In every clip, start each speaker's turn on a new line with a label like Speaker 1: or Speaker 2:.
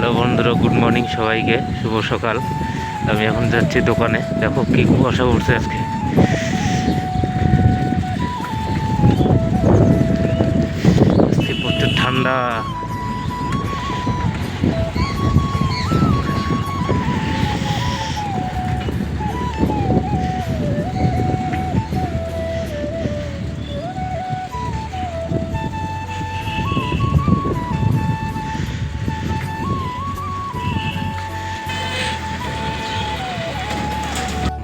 Speaker 1: Hello বন্ধুরা, good morning সবাইকে। শুভ সকাল। আমি এখন যাচ্ছি দোকানে। দেখো কি কুয়াশা উঠছে আজকে। আজকে প্রচুর ঠান্ডা।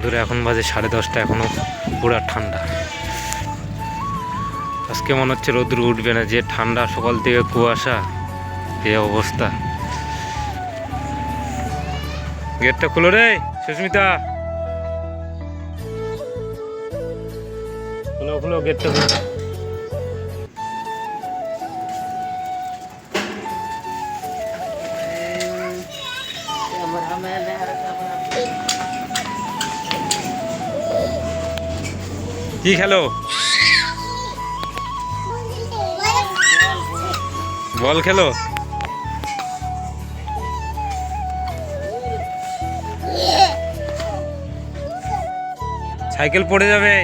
Speaker 1: দূরে এখন বাজে সাড়ে দশটা এখনও পুরা ঠান্ডা আজকে মনে হচ্ছে রোদ্র উঠবে না যে ঠান্ডা সকাল থেকে কুয়াশা যে অবস্থা গেটটা খুলো রে সুস্মিতা খুলো খুলো গেটটা খুলো কি খেলো? বল খেলো। সাইকেল পড়ে যাবে।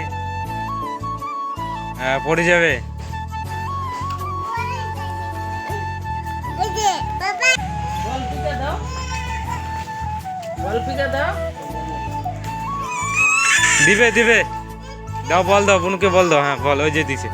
Speaker 1: হ্যাঁ পড়ে যাবে। দিবে দিবে। দাও বল দাও বোনকে বল দাও হ্যাঁ বল ওই যে দিছে।